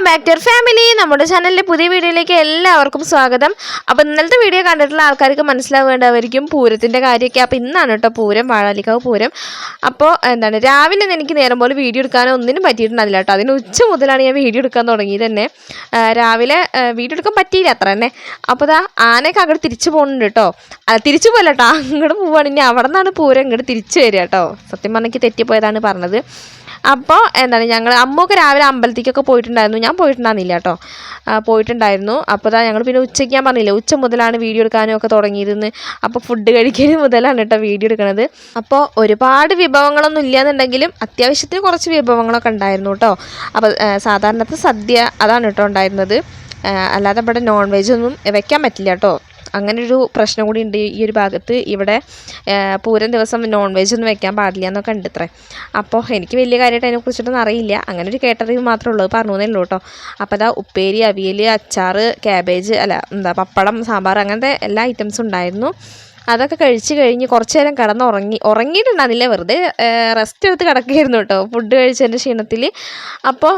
Welcome back to family. നമ്മുടെ ചാനലിലെ പുതിയ വീഡിയോയിലേക്ക് എല്ലാവർക്കും സ്വാഗതം. അപ്പോൾ ഇന്നലത്തെ വീഡിയോ കണ്ടിട്ടുള്ള ആൾക്കാർക്ക് മനസ്സിലാവേണ്ടവരിക്കും പൂരത്തിന്റെ കാര്യമൊക്കെ. അപ്പോൾ ഇന്നാണ് കേട്ടോ പൂരം വാഴാലിക്കാവ് പൂരം. അപ്പോൾ എന്താണ് രാവിലെ എനിക്ക് നേരം പോലെ വീഡിയോ എടുക്കാനോ ഒന്നിനും പറ്റിയിട്ടുണ്ടാവില്ല കേട്ടോ. അതിന് ഉച്ച മുതലാണ് ഞാൻ വീഡിയോ എടുക്കാൻ തുടങ്ങിയത് തന്നെ. രാവിലെ വീഡിയോ എടുക്കാൻ പറ്റിയില്ല അത്ര തന്നെ. അപ്പോൾ ദാ ആനയൊക്കെ അങ്ങോട്ട് തിരിച്ചു പോകുന്നുണ്ട് കേട്ടോ. അത് തിരിച്ചു പോകല്ല കേട്ടോ. അങ്ങോട്ട് പോവുകയാണ് ഇനി അവിടെ നിന്നാണ് പൂരം ഇങ്ങോട്ട് തിരിച്ചു വരിക കേട്ടോ. സത്യം പറഞ്ഞെങ്കിൽ തെറ്റിപ്പോയതാണ് പറഞ്ഞത്. അപ്പോൾ എന്താണ് ഞങ്ങൾ അമ്മൊക്കെ രാവിലെ അമ്പലത്തേക്കൊക്കെ പോയിട്ടുണ്ടായിരുന്നു. ഞാൻ പോയിട്ടുണ്ടായിരുന്നില്ല കേട്ടോ. പോയിട്ടുണ്ടായിരുന്നു. അപ്പോൾ ദാ ഞങ്ങൾ പിന്നെ ഉച്ചയ്ക്ക് ഞാൻ പറഞ്ഞില്ല ഉച്ച മുതലാണ് വീഡിയോ എടുക്കാനും ഒക്കെ തുടങ്ങിയിരുന്നു അപ്പോൾ ഫുഡ് കഴിക്കൽ മുതലാണ് കേട്ടോ വീഡിയോ എടുക്കുന്നത് അപ്പോൾ ഒരുപാട് വിഭവങ്ങളൊന്നും ഇല്ലയെന്നുണ്ടെങ്കിലും അത്യാവശ്യത്തിന് കുറച്ച് വിഭവങ്ങളൊക്കെ ഉണ്ടായിരുന്നു കേട്ടോ. അപ്പോൾ സാധാരണത്തെ സദ്യ അതാണ് കേട്ടോ ഉണ്ടായിരുന്നത്. അല്ലാതെ ഇവിടെ നോൺ വെജ് ഒന്നും വെക്കാൻ പറ്റില്ല കേട്ടോ. അങ്ങനെ ഒരു പ്രശ്നം കൂടി ഉണ്ട് ഈ ഒരു ഭാഗത്ത്. ഇവിടെ പൂരം ദിവസം നോൺ വെജ് ഒന്നും വെക്കാൻ പാടില്ല എന്നൊക്കെ ഉണ്ട് ഇത്രേ. അപ്പോൾ എനിക്ക് വലിയ കാര്യമായിട്ട് അതിനെക്കുറിച്ചിട്ടൊന്നും അറിയില്ല. അങ്ങനെ ഒരു കേട്ടറിവ് മാത്രമേ ഉള്ളൂ. പറഞ്ഞു എന്നേ ഉള്ളൂ കേട്ടോ. അപ്പോൾ അതാ ഉപ്പേരി അവിയൽ അച്ചാറ് ക്യാബേജ് അല്ല എന്താ പപ്പടം സാമ്പാർ അങ്ങനത്തെ എല്ലാ ഐറ്റംസും ഉണ്ടായിരുന്നു. അതൊക്കെ കഴിച്ച് കഴിഞ്ഞ് കുറച്ച് നേരം കിടന്ന് ഉറങ്ങി ഉറങ്ങിയിട്ടുണ്ടായിരുന്നില്ല വെറുതെ റെസ്റ്റ് എടുത്ത് കിടക്കുകയായിരുന്നു കേട്ടോ. ഫുഡ് കഴിച്ചതിന്റെ ക്ഷീണത്തിൽ അപ്പോൾ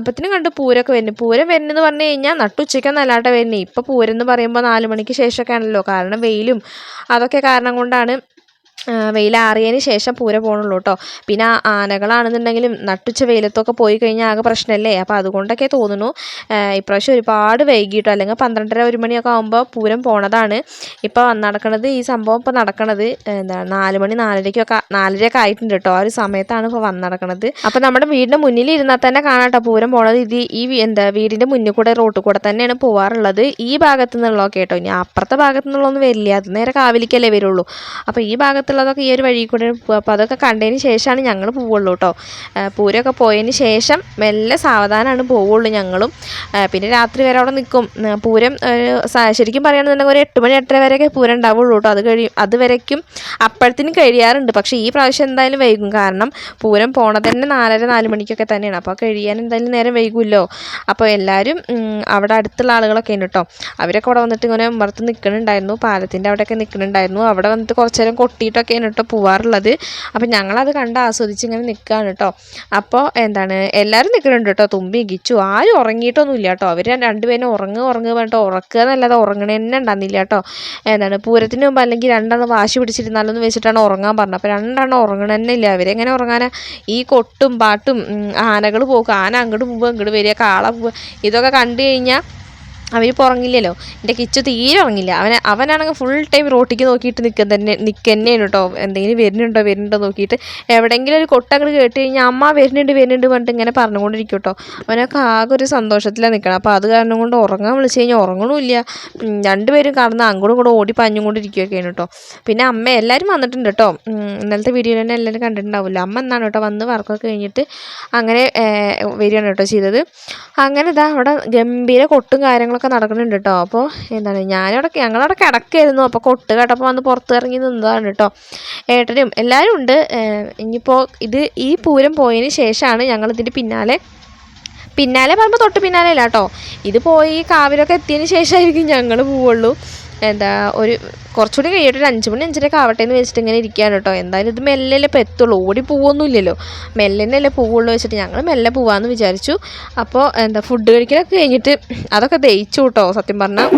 അപ്പത്തിനും കണ്ട് പൂരമൊക്കെ വരുന്നു. പൂരം വരുന്നതെന്ന് പറഞ്ഞു കഴിഞ്ഞാൽ നട്ടുച്ചയ്ക്കൊന്നും അല്ലാണ്ട് വരുന്നത് ഇപ്പോൾ പൂരം എന്ന് പറയുമ്പോൾ നാല് മണിക്ക് ശേഷമൊക്കെ ആണല്ലോ കാരണം വെയിലും അതൊക്കെ കാരണം കൊണ്ടാണ് വെയിലാറിയതിന് ശേഷം പൂര പോകണുള്ളൂ കേട്ടോ പിന്നെ ആനകളാണെന്നുണ്ടെങ്കിലും നട്ടുച്ച വെയിലത്തൊക്കെ പോയി കഴിഞ്ഞാൽ ആകെ പ്രശ്നമല്ലേ അപ്പോൾ അതുകൊണ്ടൊക്കെ തോന്നുന്നു. ഇപ്രാവശ്യം ഒരുപാട് വൈകിട്ടോ അല്ലെങ്കിൽ പന്ത്രണ്ടര ഒരു മണിയൊക്കെ ആകുമ്പോൾ പൂരം പോണതാണ്. ഇപ്പോൾ നടക്കണത് ഈ സംഭവം ഇപ്പോൾ നടക്കണത് എന്താ നാല് മണി നാലരയ്ക്കൊക്കെ നാലരയൊക്കെ ആയിട്ടുണ്ട് കേട്ടോ ആ ഒരു സമയത്താണ് ഇപ്പോൾ വന്ന് നടക്കണത്. അപ്പോൾ നമ്മുടെ വീടിന്റെ മുന്നിൽ ഇരുന്നാൽ തന്നെ കാണാട്ടോ പൂരം പോണത്. ഇത് ഈ എന്താ വീടിന്റെ മുന്നിൽ കൂടെ റോട്ടിൽ കൂടെ തന്നെയാണ് പോവാറുള്ളത്. ഈ ഭാഗത്തു നിന്നുള്ളതൊക്കെ കേട്ടോ ഇനി അപ്പുറത്തെ ഭാഗത്തു നിന്നുള്ളതൊന്നും വരില്ല. അത് നേരെ കാവിലേക്കല്ലേ വരുള്ളൂ. അപ്പോൾ ഈ ഭാഗത്തുള്ളതൊക്കെ ഈ ഒരു വഴി കൂടെ പോവുക അപ്പോൾ അതൊക്കെ കണ്ടതിന് ശേഷമാണ് ഞങ്ങൾ പോവുള്ളൂ കേട്ടോ പൂരമൊക്കെ പോയതിന് ശേഷം മെല്ലെ സാവധാനമാണ് പോവുള്ളൂ ഞങ്ങളും. പിന്നെ രാത്രി വരെ അവിടെ നിൽക്കും പൂരം ശരിക്കും പറയുകയാണെന്നുണ്ടെങ്കിൽ ഒരു എട്ട് മണി എട്ടര വരെയൊക്കെ പൂരം ഉണ്ടാവുള്ളൂ കേട്ടോ അത് കഴിയും. അതുവരയ്ക്കും അപ്പോഴത്തേനും കഴിയാറുണ്ട്. പക്ഷേ ഈ പ്രാവശ്യം എന്തായാലും വൈകും. കാരണം പൂരം പോണത് തന്നെ നാലര നാല് മണിക്കൊക്കെ തന്നെയാണ്. അപ്പോൾ കഴിയാൻ എന്തായാലും നേരം വൈകുമല്ലോ. അപ്പോൾ എല്ലാവരും അവിടെ അടുത്തുള്ള ആളുകളൊക്കെ ഉണ്ട് കേട്ടോ അവരൊക്കെ അവിടെ വന്നിട്ട് ഇങ്ങനെ മറത്ത് നിൽക്കുന്നുണ്ടായിരുന്നു പാലത്തിന്റെ അവിടെയൊക്കെ നിൽക്കുന്നുണ്ടായിരുന്നു അവിടെ വന്നിട്ട് കുറച്ച് നേരം കൊട്ടിയിട്ടൊക്കെയാണ് കേട്ടോ പോവാറുള്ളത്. അപ്പോൾ ഞങ്ങളത് കണ്ട് ആസ്വദിച്ച് ഇങ്ങനെ നിൽക്കുകയാണ് കേട്ടോ അപ്പോൾ എന്താണ് എല്ലാവരും നിൽക്കുന്നുണ്ട് കേട്ടോ തുമ്പി ഗിച്ചു ആരും ഉറങ്ങിയിട്ടൊന്നുമില്ല കേട്ടോ അവർ രണ്ടുപേരും ഉറങ്ങുക ഉറങ്ങുക പറഞ്ഞിട്ട് ഉറക്കുക എന്നല്ലാതെ ഉറങ്ങണ തന്നെ ഉണ്ടായിരുന്നില്ല കേട്ടോ എന്താണ് പൂരത്തിന് മുമ്പ് അല്ലെങ്കിൽ രണ്ടെണ്ണം വാശി പിടിച്ചിരുന്നാലൊന്ന് വെച്ചിട്ടാണ് ഉറങ്ങാൻ പറഞ്ഞത്. അപ്പോൾ രണ്ടെണ്ണം ഉറങ്ങണ ഇല്ല അവരെങ്ങനെ ഉറങ്ങാനാ? ഈ കൊട്ടും പാട്ടും ആനകൾ പോകും. ആന അങ്ങോട്ട് പോകുമ്പോൾ അങ്ങോട്ട് വരിക കാള പോവുക ഇതൊക്കെ കണ്ടു കഴിഞ്ഞാൽ അവർ ഉറങ്ങില്ലല്ലോ. എന്റെ കിച്ചു തീരെ ഉറങ്ങില്ല. അവൻ അവനാണെങ്കിൽ ഫുൾ ടൈം റോട്ടിക്ക് നോക്കിയിട്ട് നിൽക്കുക തന്നെ നിൽക്കുക തന്നെയാണ് കേട്ടോ എന്തെങ്കിലും വരുന്നുണ്ടോ വരുന്നുണ്ടോ നോക്കിയിട്ട് എവിടെയെങ്കിലും ഒരു കൊട്ടങ്ങൾ കേട്ട് കഴിഞ്ഞാൽ അമ്മ വരുന്നുണ്ട് വരുന്നുണ്ട് പറഞ്ഞിട്ട് ഇങ്ങനെ പറഞ്ഞുകൊണ്ടിരിക്കും കേട്ടോ അവനൊക്കെ ആകെ ഒരു സന്തോഷത്തിലാണ് നിൽക്കണം അപ്പോൾ അത് കാരണം കൊണ്ട് ഉറങ്ങാൻ വിളിച്ച് കഴിഞ്ഞാൽ ഉറങ്ങണമില്ല രണ്ടുപേരും കടന്ന് അങ്ങോട്ടും കൂടെ ഓടി പാഞ്ഞും കൊണ്ടിരിക്കുകയൊക്കെയാണ് കേട്ടോ പിന്നെ അമ്മ എല്ലാവരും വന്നിട്ടുണ്ട് കേട്ടോ ഇന്നലത്തെ വീഡിയോയിൽ തന്നെ എല്ലാവരും കണ്ടിട്ടുണ്ടാവില്ല അമ്മ എന്നാണ് കേട്ടോ വന്ന് വർക്കൊക്കെ കഴിഞ്ഞിട്ട് അങ്ങനെ വരികയാണ് കേട്ടോ ചെയ്തത്. അങ്ങനെ ഇതാ അവിടെ ഗംഭീര കൊട്ടും കാര്യങ്ങളൊക്കെ നടക്കുന്നുണ്ട് കേട്ടോ അപ്പോൾ എന്താണ് ഞാനവിടെ ഞങ്ങളവിടെ കിടക്കായിരുന്നു. അപ്പോൾ കൊട്ട് കേട്ടപ്പോൾ വന്ന് പുറത്ത് ഇറങ്ങി നിന്നതാണ് കേട്ടോ ഏട്ടനും എല്ലാവരും ഉണ്ട്. ഇനിയിപ്പോൾ ഇത് ഈ പൂരം പോയതിന് ശേഷമാണ് ഞങ്ങളിതിന്റെ പിന്നാലെ പിന്നാലെ പറയുമ്പോൾ തൊട്ട് പിന്നാലെ അല്ല കേട്ടോ ഇത് പോയി കാവിലൊക്കെ എത്തിയതിന് ശേഷമായിരിക്കും ഞങ്ങൾ പോവുള്ളൂ. എന്താ ഒരു കുറച്ചുകൂടി കഴിയട്ടെ ഒരു അഞ്ച് മണി അഞ്ചരയൊക്കെ ആവട്ടെ എന്ന് വെച്ചിട്ട് ഇങ്ങനെ ഇരിക്കുകയാണ് കേട്ടോ. എന്തായാലും ഇത് മെല്ലല്ലേ ഇപ്പോൾ എത്തുള്ളൂ. ഓടി പോവൊന്നുമില്ലല്ലോ. മെല്ലെന്നല്ലേ പോവുള്ളൂ വെച്ചിട്ട് ഞങ്ങൾ മെല്ലെ പോവാമെന്ന് വിചാരിച്ചു. അപ്പോൾ എന്താ ഫുഡ് കഴിക്കലൊക്കെ കഴിഞ്ഞിട്ട് അതൊക്കെ ദഹിച്ചു കേട്ടോ സത്യം പറഞ്ഞാൽ.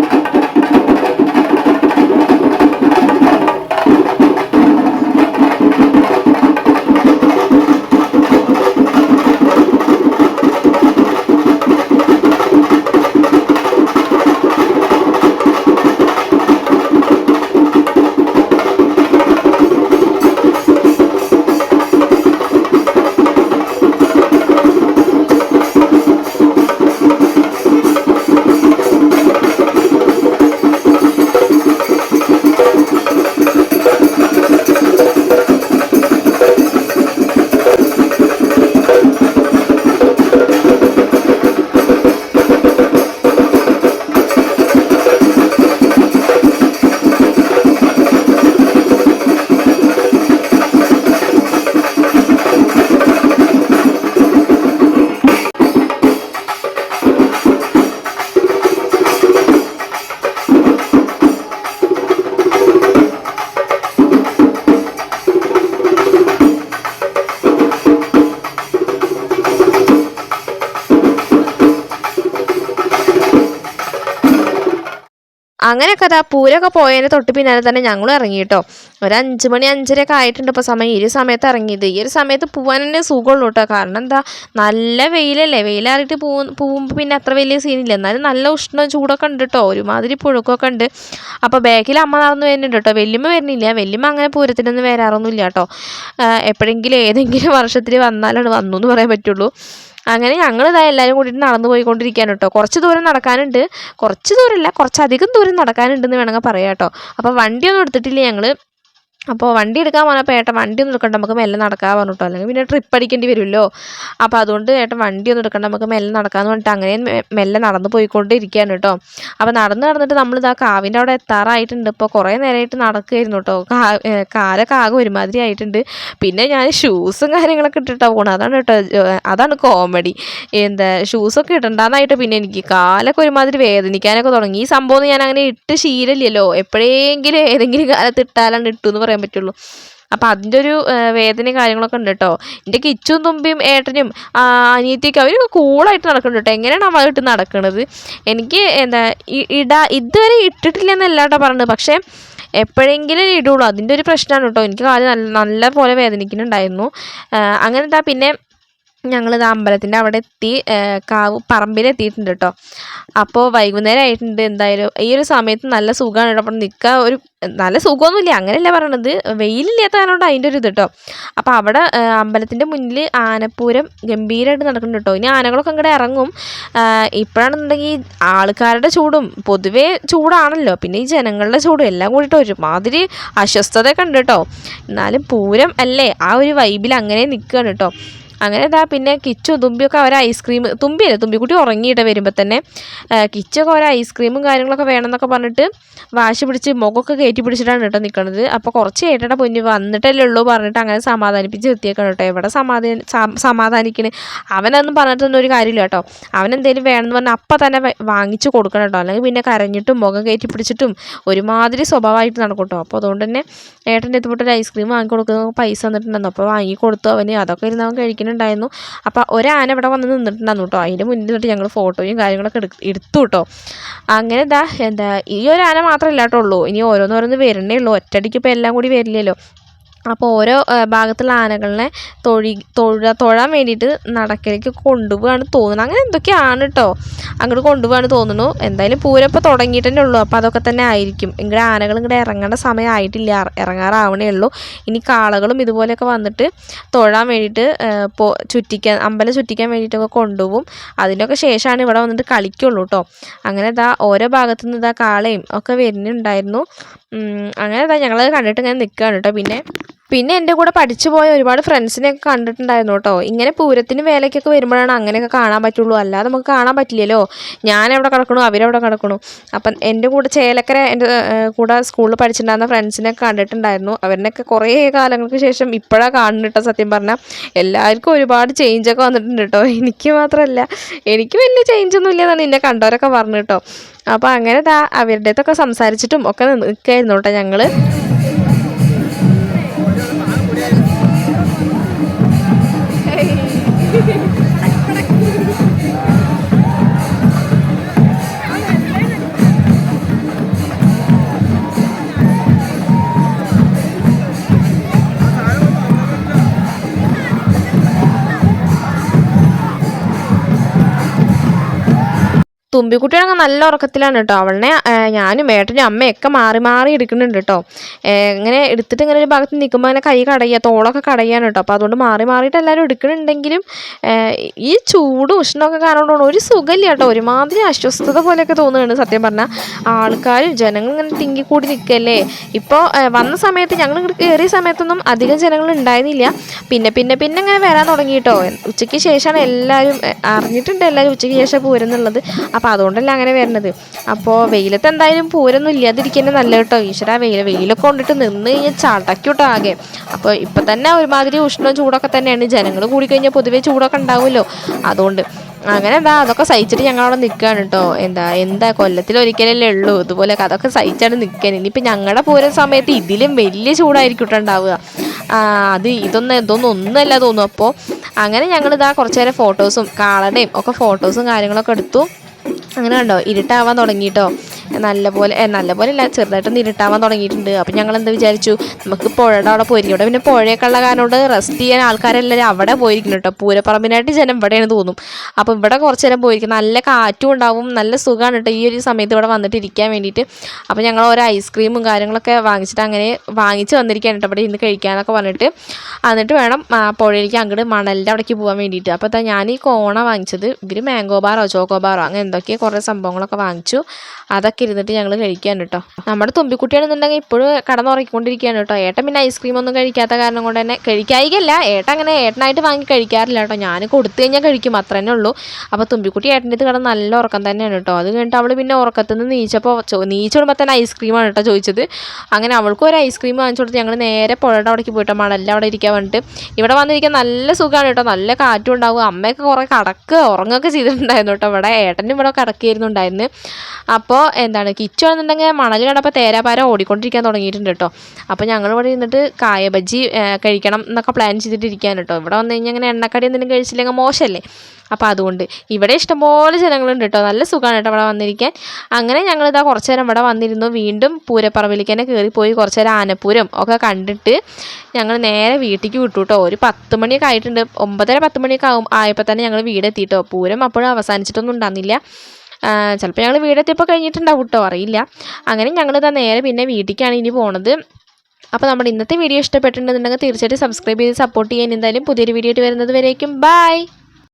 അങ്ങനെയൊക്കെ കഥ പൂരമൊക്കെ പോയതിന് തൊട്ട് പിന്നാലെ തന്നെ ഞങ്ങളും ഇറങ്ങി കേട്ടോ ഒരു അഞ്ച് മണി അഞ്ചരയൊക്കെ ആയിട്ടുണ്ട് ഇപ്പോൾ സമയം. ഈ ഒരു സമയത്ത് ഇറങ്ങിയത്. ഈ ഒരു സമയത്ത് പോകാൻ തന്നെ സുഖമുള്ളൂ കേട്ടോ. കാരണം എന്താ നല്ല വെയിലല്ലേ. വെയിലാറിയിട്ട് പോ പോകുമ്പോൾ പിന്നെ അത്ര വലിയ സീനില്ല എന്നാലും നല്ല ഉഷ്ണ ചൂടൊക്കെ ഉണ്ട് കേട്ടോ. ഒരുമാതിരി പുഴുക്കൊക്കെ ഉണ്ട്. അപ്പോൾ ബാക്കിൽ അമ്മ നടന്നു വരുന്നുണ്ട് കേട്ടോ. വലിയമ്മ വരുന്നില്ല. വലിയമ്മ അങ്ങനെ പൂരത്തിനൊന്നും വരാറൊന്നുമില്ല കേട്ടോ. എപ്പോഴെങ്കിലും ഏതെങ്കിലും വർഷത്തിൽ വന്നാലാണ് വന്നു എന്ന് പറയാൻ പറ്റുള്ളൂ. അങ്ങനെ ഞങ്ങൾ ഇതാ എല്ലാവരും കൂടിയിട്ട് നടന്നു പോയിക്കൊണ്ടിരിക്കുകയാണ് കേട്ടോ കുറച്ച് ദൂരം നടക്കാനുണ്ട്. കുറച്ച് ദൂരമല്ല കുറച്ചധികം ദൂരം നടക്കാനുണ്ടെന്ന് വേണമെങ്കിൽ പറയാം കേട്ടോ അപ്പോൾ വണ്ടിയൊന്നും എടുത്തിട്ടില്ല ഞങ്ങൾ അപ്പോൾ വണ്ടി എടുക്കാൻ പറഞ്ഞപ്പോൾ ഏട്ടൻ വണ്ടി ഒന്നും എടുക്കണ്ട നമുക്ക് മെല്ലെ നടക്കാൻ പറഞ്ഞിട്ടോ. അല്ലെങ്കിൽ പിന്നെ ട്രിപ്പ് അടിക്കേണ്ടി വരുമല്ലോ. അപ്പോൾ അതുകൊണ്ട് ഏട്ടൻ വണ്ടി ഒന്നും എടുക്കണ്ട നമുക്ക് മെല്ലെ നടക്കാമെന്ന് പറഞ്ഞിട്ട് അങ്ങനെ മെല്ലെ നടന്ന് പോയിക്കൊണ്ടിരിക്കുകയാണ് കേട്ടോ. അപ്പോൾ നടന്ന് നടന്നിട്ട് നമ്മൾ നമ്മളിതാ കാവിന്റെ അവിടെ എത്താറായിട്ടുണ്ട്. ഇപ്പോൾ കുറേ നേരമായിട്ട് നടക്കുകയായിരുന്നു കേട്ടോ. കാ കാലൊക്കെ ആകെ ഒരുമാതിരി ആയിട്ടുണ്ട്. പിന്നെ ഞാൻ ഷൂസും കാര്യങ്ങളൊക്കെ ഇട്ടിട്ടാണ് പോകണം അതാണ് കേട്ടോ അതാണ് കോമഡി എന്താ ഷൂസൊക്കെ ഇടണ്ടെന്നായിട്ട് പിന്നെ എനിക്ക് കാലൊക്കെ ഒരുമാതിരി വേദനിക്കാനൊക്കെ തുടങ്ങി. ഈ സംഭവം ഞാൻ അങ്ങനെ ഇട്ട് ശീലമില്ലല്ലോ. എപ്പോഴെങ്കിലും ഏതെങ്കിലും കാലത്ത് ഇട്ടാലാണ് ഇട്ടു എന്ന് പറയാൻ പറ്റുള്ളൂ. അപ്പം അതിന്റെ ഒരു വേദനയും കാര്യങ്ങളൊക്കെ ഉണ്ട് കേട്ടോ എന്റെ കിച്ചും തുമ്പിയും ഏട്ടനും അനിയത്തിയൊക്കെ അവർ കൂളായിട്ട് നടക്കുന്നുണ്ട് കേട്ടോ എങ്ങനെയാണ് അവ ഇട്ട് നടക്കുന്നത് എനിക്ക് എന്താ ഇട ഇതുവരെ ഇട്ടിട്ടില്ല എന്നല്ല കേട്ടോ പറഞ്ഞത്. പക്ഷേ എപ്പോഴെങ്കിലും ഇടുള്ളൂ. അതിന്റെ ഒരു പ്രശ്നമാണ് കേട്ടോ എനിക്ക് കാൽ നല്ല നല്ല പോലെ വേദനിക്കുന്നുണ്ടായിരുന്നു അങ്ങനെന്താ പിന്നെ ഞങ്ങളിത് അമ്പലത്തിന്റെ അവിടെ എത്തി കാവ് പറമ്പിലെത്തിയിട്ടുണ്ട് കേട്ടോ അപ്പോൾ വൈകുന്നേരം ആയിട്ടുണ്ട്. എന്തായാലും ഈ ഒരു സമയത്ത് നല്ല സുഖമാണ് കേട്ടോ അപ്പം നിൽക്കുക ഒരു നല്ല സുഖമൊന്നുമില്ല. അങ്ങനെയല്ല പറയണത്. വെയിലില്ലാത്ത കാരണം അതിന്റെ ഒരു ഇത് കേട്ടോ അപ്പോൾ അവിടെ അമ്പലത്തിന്റെ മുന്നിൽ ആനപ്പൂരം ഗംഭീരമായിട്ട് നടക്കുന്നുണ്ട് കേട്ടോ ഇനി ആനകളൊക്കെ അങ്ങോട്ട് ഇറങ്ങും. ഇപ്പോഴാണെന്നുണ്ടെങ്കിൽ ആൾക്കാരുടെ ചൂടും പൊതുവേ ചൂടാണല്ലോ. പിന്നെ ഈ ജനങ്ങളുടെ ചൂടും എല്ലാം കൂടിയിട്ട് ഒരുമാതിരി അസ്വസ്ഥതയൊക്കെ ഉണ്ട് കേട്ടോ എന്നാലും പൂരം അല്ലേ? ആ ഒരു വൈബിൽ അങ്ങനെ നിൽക്കുകയാണ് കേട്ടോ അങ്ങനെ ഇതാ പിന്നെ കിച്ചു തുമ്പിയൊക്കെ അവർ ഐസ്ക്രീം തുമ്പിയല്ലേ തുമ്പിക്കുട്ടി ഉറങ്ങിയിട്ട് വരുമ്പോൾ തന്നെ കിച്ചൊക്കെ ഒരു ഐസ്ക്രീമും കാര്യങ്ങളൊക്കെ വേണമെന്നൊക്കെ പറഞ്ഞിട്ട് വാശി പിടിച്ച് മുഖമൊക്കെ കയറ്റി പിടിച്ചിട്ടാണ് കേട്ടോ നിൽക്കുന്നത് അപ്പോൾ കുറച്ച് കേട്ടിട്ട് പൊന്നു വന്നിട്ടല്ലേ ഉള്ളൂ പറഞ്ഞിട്ട് അങ്ങനെ സമാധാനിപ്പിച്ച് എത്തിയേക്കണം കേട്ടോ. എവിടെ സമാധാന സമാധാനിക്കണേ? അവനൊന്നും പറഞ്ഞിട്ടൊന്നും ഒരു കാര്യമില്ല കേട്ടോ. അവൻ എന്തെങ്കിലും വേണമെന്ന് പറഞ്ഞാൽ അപ്പം തന്നെ വാങ്ങിച്ചു കൊടുക്കണം കേട്ടോ. അല്ലെങ്കിൽ പിന്നെ കരഞ്ഞിട്ടും മുഖം കയറ്റി പിടിച്ചിട്ടും ഒരുമാതിരി സ്വഭാവമായിട്ട് നടക്കും കേട്ടോ. അപ്പോൾ അതുകൊണ്ട് തന്നെ ഏട്ടന്റെ എത്തിപ്പെട്ട് ഒരു ഐസ്ക്രീം വാങ്ങി കൊടുക്കുന്ന പൈസ തന്നിട്ടുണ്ടായിരുന്നു അപ്പോൾ വാങ്ങി കൊടുത്തു അവന്. അതൊക്കെ ഇരുന്ന് അവൻ കഴിക്കുന്നുണ്ടായിരുന്നു അപ്പോൾ ഒരാന ഇവിടെ വന്ന് നിന്നിട്ടുണ്ടായിരുന്നു കേട്ടോ അതിന്റെ മുന്നിൽ നിന്നിട്ട് ഞങ്ങൾ ഫോട്ടോയും കാര്യങ്ങളൊക്കെ എടു എടുത്തു കേട്ടോ അങ്ങനെ എന്താ എന്താ ഈ ഒരു ആന മാത്രമല്ല ഇനി ഓരോന്നോരോന്ന് വരണേ ഉള്ളൂ. ഒറ്റയടിക്ക് ഇപ്പോൾ എല്ലാം കൂടി വരില്ലല്ലോ. അപ്പോൾ ഓരോ ഭാഗത്തുള്ള ആനകളെ തൊഴി തൊഴ തൊഴാൻ വേണ്ടിയിട്ട് നടക്കലേക്ക് കൊണ്ടുപോവാണ് തോന്നുന്നത്. അങ്ങനെ എന്തൊക്കെയാണ് കേട്ടോ അങ്ങോട്ട് കൊണ്ടുപോവാണ് തോന്നുന്നു. എന്തായാലും പൂരം ഇപ്പോൾ തുടങ്ങിയിട്ട് തന്നെ ഉള്ളൂ. അപ്പോൾ അതൊക്കെ തന്നെ ആയിരിക്കും. ഇങ്ങടെ ആനകൾ ഇങ്ങടെ ഇറങ്ങേണ്ട സമയം ആയിട്ടില്ല. ഇറ- ഇറങ്ങാറാവണേ ഉള്ളൂ. ഇനി കാളകളും ഇതുപോലെയൊക്കെ വന്നിട്ട് തൊഴാൻ വേണ്ടിയിട്ട് പോ ചുറ്റിക്കാൻ അമ്പലം ചുറ്റിക്കാൻ വേണ്ടിയിട്ടൊക്കെ കൊണ്ടുപോകും അതിനൊക്കെ ശേഷമാണ് ഇവിടെ വന്നിട്ട് കളിക്കുള്ളൂ കേട്ടോ അങ്ങനെ ഇതാ ഓരോ ഭാഗത്തു നിന്ന് ഇതാ കാളയും ഒക്കെ വരുന്നുണ്ടായിരുന്നു. അങ്ങനെ ഇതാ ഞങ്ങൾ കണ്ടിട്ട് ഇങ്ങനെ നിൽക്കുകയാണ് കേട്ടോ പിന്നെ പിന്നെ എന്റെ കൂടെ പഠിച്ചു പോയ ഒരുപാട് ഫ്രണ്ട്സിനെയൊക്കെ കണ്ടിട്ടുണ്ടായിരുന്നു കേട്ടോ. ഇങ്ങനെ പൂരത്തിന് വേലയ്ക്കൊക്കെ വരുമ്പോഴാണ് അങ്ങനെയൊക്കെ കാണാൻ പറ്റുള്ളൂ. അല്ലാതെ നമുക്ക് കാണാൻ പറ്റില്ലല്ലോ. ഞാൻ എവിടെ കിടക്കണു? അവരവിടെ കിടക്കണു? അപ്പം എന്റെ കൂടെ ചേലക്കര എന്റെ കൂടെ സ്കൂളിൽ പഠിച്ചിട്ടുണ്ടായിരുന്ന ഫ്രണ്ട്സിനെയൊക്കെ കണ്ടിട്ടുണ്ടായിരുന്നു. അവരിനൊക്കെ കുറേ കാലങ്ങൾക്ക് ശേഷം ഇപ്പോഴാണ് കാണുന്നുട്ടോ സത്യം പറഞ്ഞാൽ. എല്ലാവർക്കും ഒരുപാട് ചേഞ്ചൊക്കെ വന്നിട്ടുണ്ട് കേട്ടോ. എനിക്ക് മാത്രമല്ല. എനിക്ക് വലിയ ചേഞ്ചൊന്നും ഇല്ലെന്നാണ് എന്നെ കണ്ടവരൊക്കെ പറഞ്ഞു കേട്ടോ. അപ്പോൾ അങ്ങനെ ദാ അടുത്തൊക്കെ സംസാരിച്ചിട്ടും ഒക്കെ നിൽക്കായിരുന്നു കേട്ടോ ഞങ്ങൾ തുമ്പിക്കുട്ടിയാണെങ്കിൽ നല്ല ഉറക്കത്തിലാണ് കേട്ടോ. അവളെ ഞാനും ഏട്ടനും അമ്മയൊക്കെ മാറി മാറി എടുക്കുന്നുണ്ട് കേട്ടോ. ഇങ്ങനെ എടുത്തിട്ട് ഇങ്ങനെ ഒരു ഭാഗത്ത് നിൽക്കുമ്പോൾ അങ്ങനെ കൈ കടയുക തോളൊക്കെ കടയാണ് കേട്ടോ. അപ്പോൾ അതുകൊണ്ട് മാറി മാറിയിട്ട് എല്ലാവരും എടുക്കുന്നുണ്ടെങ്കിലും ഈ ചൂടും ഉഷ്ണമൊക്കെ കാരണം ഒരു സുഖമില്ല കേട്ടോ. ഒരുമാതിരി അസ്വസ്ഥത പോലെയൊക്കെ തോന്നുകയാണ് സത്യം പറഞ്ഞാൽ ആൾക്കാരും ജനങ്ങൾ ഇങ്ങനെ തിങ്ങിക്കൂടി നിൽക്കല്ലേ? ഇപ്പോൾ വന്ന സമയത്ത് ഞങ്ങൾ കയറിയ സമയത്തൊന്നും അധികം ജനങ്ങൾ ഉണ്ടായിരുന്നില്ല. പിന്നെ പിന്നെ പിന്നെ ഇങ്ങനെ വരാൻ തുടങ്ങി കേട്ടോ. ഉച്ചയ്ക്ക് ശേഷമാണ് എല്ലാവരും അറിഞ്ഞിട്ടുണ്ട് എല്ലാവരും ഉച്ചയ്ക്ക് ശേഷം പോരുന്നുള്ളത്. അപ്പോൾ അതുകൊണ്ടല്ല അങ്ങനെ വരുന്നത്. അപ്പോൾ വെയിലത്ത് എന്തായാലും പൂരൊന്നും ഇല്ലാതിരിക്കുന്നത് നല്ല കേട്ടോ ഈശ്വര വെയിൽ വെയിലൊക്കെ കൊണ്ടിട്ട് നിന്ന് കഴിഞ്ഞാൽ ചടക്കൂട്ടോ ആകെ. അപ്പോൾ ഇപ്പം തന്നെ ഒരുമാതിരി ഉഷ്ണവും ചൂടൊക്കെ തന്നെയാണ്. ജനങ്ങൾ കൂടിക്കഴിഞ്ഞാൽ പൊതുവേ ചൂടൊക്കെ ഉണ്ടാവുമല്ലോ. അതുകൊണ്ട് അങ്ങനെ എന്താ അതൊക്കെ സഹിച്ചിട്ട് ഞങ്ങളവിടെ നിൽക്കുകയാണ് കേട്ടോ എന്താ എന്താ കൊല്ലത്തിൽ ഒരിക്കലല്ലേ ഉള്ളൂ. ഇതുപോലെ അതൊക്കെ സഹിച്ചാണ് നിൽക്കാൻ ഇനിയിപ്പോൾ ഞങ്ങളുടെ പൂരം സമയത്ത് ഇതിലും വലിയ ചൂടായിരിക്കും കേട്ടോ ഉണ്ടാവുക. അത് ഇതൊന്നും ഇതൊന്നും ഒന്നുമല്ല തോന്നും അപ്പോൾ അങ്ങനെ ഞങ്ങളിതാ കുറച്ച് നേരം ഫോട്ടോസും കാളയുടെയും ഒക്കെ ഫോട്ടോസും കാര്യങ്ങളൊക്കെ എടുത്തു. അങ്ങനെ കണ്ടോ ഇരുട്ടാവാൻ തുടങ്ങിയിട്ടോ നല്ലപോലെ നല്ല നല്ലപോലെ അല്ല ചെറുതായിട്ട് ഇരുട്ടാവാൻ തുടങ്ങിയിട്ടുണ്ട്. അപ്പം ഞങ്ങൾ എന്താ വിചാരിച്ചു? നമുക്ക് പുഴയുടെ അവിടെ പോയിരിക്കും. ഇവിടെ പിന്നെ പുഴയൊക്കെ ഉള്ള കാരണം റെസ്റ്റ് ചെയ്യാൻ ആൾക്കാരെല്ലാവരും അവിടെ പോയിരിക്കുന്നു കേട്ടോ. പൂരപ്പറമ്പിനായിട്ട് ജനം ഇവിടെയാണ് തോന്നും. അപ്പം ഇവിടെ കുറച്ച് നേരം പോയിരിക്കും. നല്ല കാറ്റും ഉണ്ടാവും. നല്ല സുഖമാണ് കേട്ടോ ഈ ഒരു സമയത്ത് ഇവിടെ വന്നിട്ട് ഇരിക്കാൻ വേണ്ടിയിട്ട്. അപ്പം ഞങ്ങൾ ഓരോ ഐസ്ക്രീമും കാര്യങ്ങളൊക്കെ വാങ്ങിച്ചിട്ട് അങ്ങനെ വാങ്ങിച്ച് വന്നിരിക്കുകയാണ് കേട്ടോ. ഇവിടെ ഇന്ന് കഴിക്കാനൊക്കെ പറഞ്ഞിട്ട്. എന്നിട്ട് വേണം പുഴയിലേക്ക് അങ്ങോട്ട് മണലിന്റെ അവിടേക്ക് പോകാൻ വേണ്ടിയിട്ട്. അപ്പോൾ ഞാൻ ഈ കോണ വാങ്ങിച്ചത്. ഇവർ മാംഗോ ബാറോ ചോക്കോ ബാറോ അങ്ങനെ എന്തൊക്കെയോ കുറേ സംഭവങ്ങളൊക്കെ വാങ്ങിച്ചു. അതൊക്കെ ഇരുന്നിട്ട് ഞങ്ങൾ കഴിക്കാൻ കേട്ടോ നമ്മുടെ തുമ്പിക്കുട്ടിയാണെന്നുണ്ടെങ്കിൽ ഇപ്പോഴും കടന്നുറങ്ങിക്കൊണ്ടിരിക്കുകയാണ് കേട്ടോ ഏട്ടൻ പിന്നെ ഐസ്ക്രീം ഒന്നും കഴിക്കാത്ത കാരണം കൊണ്ട് തന്നെ കഴിക്കായികല്ല ഏട്ടൻ അങ്ങനെ ഏട്ടനായിട്ട് വാങ്ങി കഴിക്കാറില്ല കേട്ടോ ഞാൻ കൊടുത്തു കഴിഞ്ഞാൽ കഴിക്കും. അത്രേ ഉള്ളൂ. അപ്പോൾ തുമ്പിക്കുട്ടി ഏട്ടന്റെ അടുത്ത് കടന്ന് നല്ല ഉറക്കം തന്നെയാണ് കേട്ടോ അത് കഴിഞ്ഞിട്ട് അവൾ പിന്നെ ഉറക്കത്തിൽ നിന്ന് നീച്ചപ്പോൾ നീച്ച വിടുമ്പോൾ തന്നെ ഐസ്ക്രീമാണ് കേട്ടോ ചോദിച്ചത്. അങ്ങനെ അവൾക്കും ഒരു ഐസ്ക്രീം വാങ്ങിച്ചു കൊടുത്ത് ഞങ്ങൾ നേരെ പുഴയുടെ അവിടേക്ക് പോയിട്ട് മണല്ല അവിടെ ഇരിക്കാൻ വേണ്ടിയിട്ട് ഇവിടെ വന്നിരിക്കാൻ നല്ല സുഖമാണ് കേട്ടോ നല്ല കാറ്റും ഉണ്ടാവും. അമ്മയൊക്കെ കുറേ കടക്കുക ഉറങ്ങുകയൊക്കെ ചെയ്തിട്ടുണ്ടായിരുന്നു കേട്ടോ ഇവിടെ ഏട്ടനും ഇവിടെ കിടക്കുകയായിരുന്നു ഉണ്ടായിരുന്നു. അപ്പോൾ എന്താണ് കിച്ചു ആണെന്നുണ്ടെങ്കിൽ മണൽ കണ്ടപ്പോൾ തേരാപാര ഓടിക്കൊണ്ടിരിക്കാൻ തുടങ്ങിയിട്ടുണ്ട് കേട്ടോ. അപ്പോൾ ഞങ്ങൾ ഇവിടെ ഇരുന്നിട്ട് കായബജി കഴിക്കണം എന്നൊക്കെ പ്ലാൻ ചെയ്തിട്ടിരിക്കാൻ കേട്ടോ. ഇവിടെ വന്നു കഴിഞ്ഞാൽ അങ്ങനെ എണ്ണക്കടി എന്തെങ്കിലും കഴിച്ചില്ലെങ്കിൽ മോശമല്ലേ? അപ്പോൾ അതുകൊണ്ട് ഇവിടെ ഇഷ്ടംപോലെ ജനങ്ങളുണ്ട് കേട്ടോ. നല്ല സുഖമാണ് കേട്ടോ ഇവിടെ വന്നിരിക്കാൻ. അങ്ങനെ ഞങ്ങളിതാ കുറച്ച് നേരം ഇവിടെ വന്നിരുന്നു. വീണ്ടും പൂരപ്പറമ്പിലേക്ക് തന്നെ കയറിപ്പോയി കുറച്ച് നേരം ആനപ്പൂരം ഒക്കെ കണ്ടിട്ട് ഞങ്ങൾ നേരെ വീട്ടിലേക്ക് വിട്ടു കേട്ടോ. ഒരു പത്ത് മണിയൊക്കെ ആയിട്ടുണ്ട്. ഒമ്പതര പത്ത് മണിയൊക്കെ ആകും ആയപ്പോൾ തന്നെ ഞങ്ങൾ വീടെത്തിയിട്ടോ പൂരം അപ്പോഴും അവസാനിച്ചിട്ടൊന്നും ഉണ്ടായിരുന്നില്ല. ചിലപ്പോൾ ഞങ്ങൾ വീടെത്തിയപ്പോൾ കഴിഞ്ഞിട്ടുണ്ടാവും കേട്ടോ അറിയില്ല. അങ്ങനെ ഞങ്ങളിതാ നേരെ പിന്നെ വീട്ടിലേക്കാണ് ഇനി പോണത്. അപ്പോൾ നമ്മുടെ ഇന്നത്തെ വീഡിയോ ഇഷ്ടപ്പെട്ടിട്ടുണ്ടെന്നുണ്ടെങ്കിൽ തീർച്ചയായിട്ടും സബ്സ്ക്രൈബ് ചെയ്ത് സപ്പോർട്ട് ചെയ്യാൻ. എന്തായാലും പുതിയൊരു വീഡിയോ ആയിട്ട് വരുന്നത് വരേക്കും. ബൈ